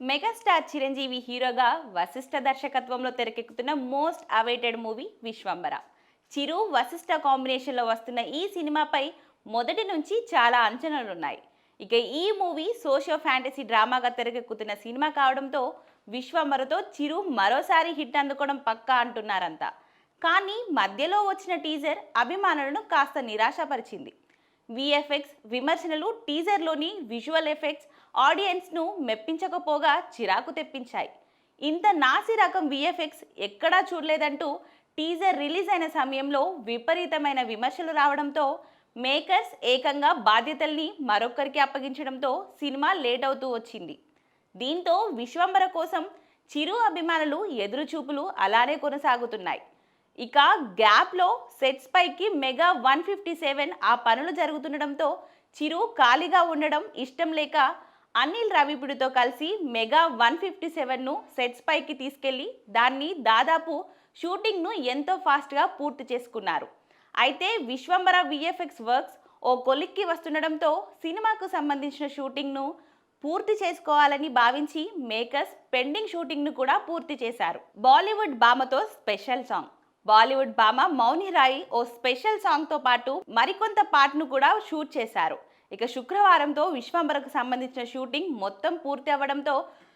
Megastar Chiranjeevi హీరోగా వశిష్ఠ దర్శకత్వంలో తెరకెక్కుతున్న most awaited movie Vishwambhara Chiru Vashishta కాంబినేషన్లో వస్తున్న ఈ సినిమాపై మొదటి నుంచి చాలా అంచనాలున్నాయి. ఇక ఈ మూవీ సోషియో ఫ్యాంటసీ డ్రామాగా తెరకెక్కుతున్న సినిమా కావడంతో విశ్వంబరతో చిరు మరోసారి హిట్ అందుకోవడం పక్కా అంటున్నారంతా. కానీ మధ్యలో వచ్చిన టీజర్ అభిమానులను కాస్త నిరాశపరిచింది. విఎఫ్ఎక్స్ విమర్శనలు టీజర్లోని విజువల్ ఎఫెక్ట్స్ ఆడియన్స్ను మెప్పించకపోగా చిరాకు తెప్పించాయి. ఇంత నాసి రకం విఎఫ్ఎక్స్ ఎక్కడా చూడలేదంటూ టీజర్ రిలీజ్ అయిన సమయంలో విపరీతమైన విమర్శలు రావడంతో మేకర్స్ ఏకంగా బాధ్యతల్ని మరొకరికి అప్పగించడంతో సినిమా లేట్ అవుతూ వచ్చింది. దీంతో విశ్వంబర కోసం చిరు అభిమానులు ఎదురుచూపులు అలానే కొనసాగుతున్నాయి. ఇక గ్యాప్లో సెట్స్ పైకి మెగా వన్ ఫిఫ్టీ సెవెన్ ఆ పనులు జరుగుతుండడంతో చిరు ఖాళీగా ఉండడం ఇష్టం లేక అనిల్ రవిపుడితో కలిసి మెగా వన్ ఫిఫ్టీ సెవెన్ను సెట్స్ పైకి తీసుకెళ్ళి దాన్ని దాదాపు షూటింగ్ను ఎంతో ఫాస్ట్గా పూర్తి చేసుకున్నారు. అయితే విశ్వంబర విఎఫ్ఎక్స్ వర్క్స్ ఓ కొలిక్కి వస్తుండడంతో సినిమాకు సంబంధించిన షూటింగ్ను పూర్తి చేసుకోవాలని భావించి మేకర్స్ పెండింగ్ షూటింగ్ను కూడా పూర్తి చేశారు. బాలీవుడ్ భామతో స్పెషల్ సాంగ్. బాలీవుడ్ భామ మౌని రాయి ఓ స్పెషల్ సాంగ్తో పాటు మరికొంత పాటను కూడా షూట్ చేశారు. ఇక శుక్రవారంతో విశ్వంబరకు సంబంధించిన షూటింగ్ మొత్తం పూర్తి అవ్వడంతో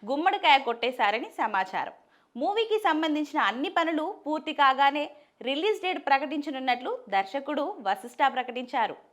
గుమ్మడికాయ కొట్టేశారని సమాచారం. మూవీకి సంబంధించిన అన్ని పనులు పూర్తి కాగానే రిలీజ్ డేట్ ప్రకటించనున్నట్లు దర్శకుడు వశిష్ఠ ప్రకటించారు.